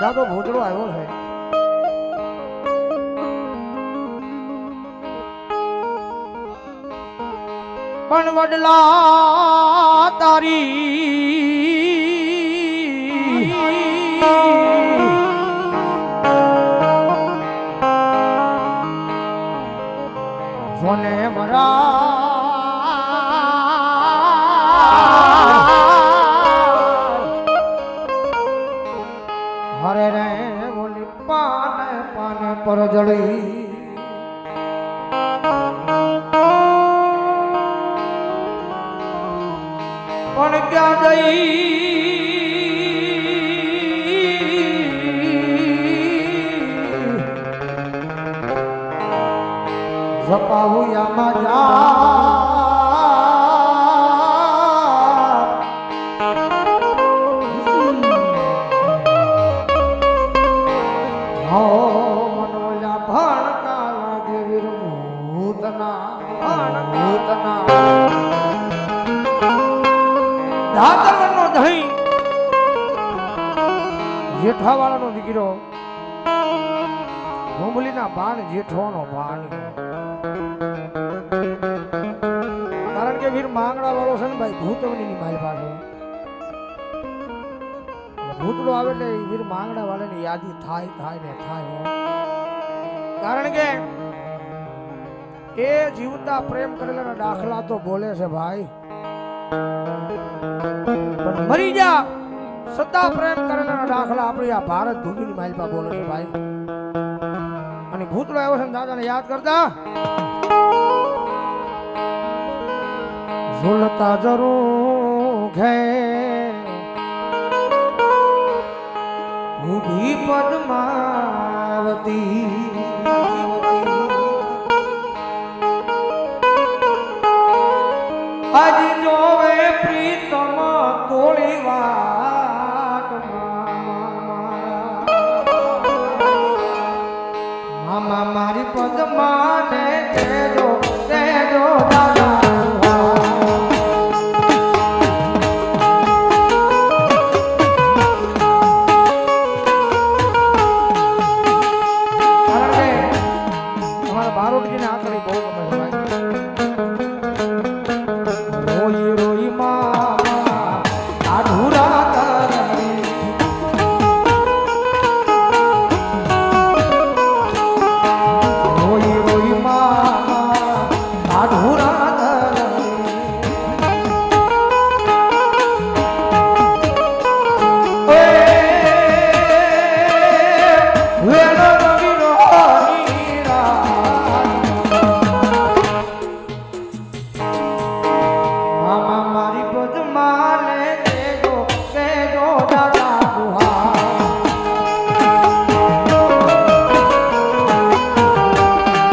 દાદો ભૂતળો આવ્યો છે. પણ વડલા તારી હરે રે બોલી પાન પાન પર જળી. પણ ક્યાં જઈ? જપાવું આમાં જા. ભૂતના ધાતરવનનો દહીં દીકરો. બાણ જેઠોનો બાણ. કારણ કે વીર વાળો છે ને ભાઈ ભૂતવની ની માલ પાસે ભૂતળો આવે એટલે વીર વાળાની યાદી થાય થાય ને થાય. કારણ કે એ જીવતા પ્રેમ કરેલા દાખલા તો બોલે છે ભાઈ. મરી જા સત્તા પ્રેમ કરેલા દાખલા આપણી આ ભારત ભૂમિની માલપા બોલે છે ભાઈ. અને ભૂતળો આવ્યો છે દાદાને યાદ કરતા? ઝુલતા જરૂર, ઘેર આ મને બહુ ગમે ભાઈ.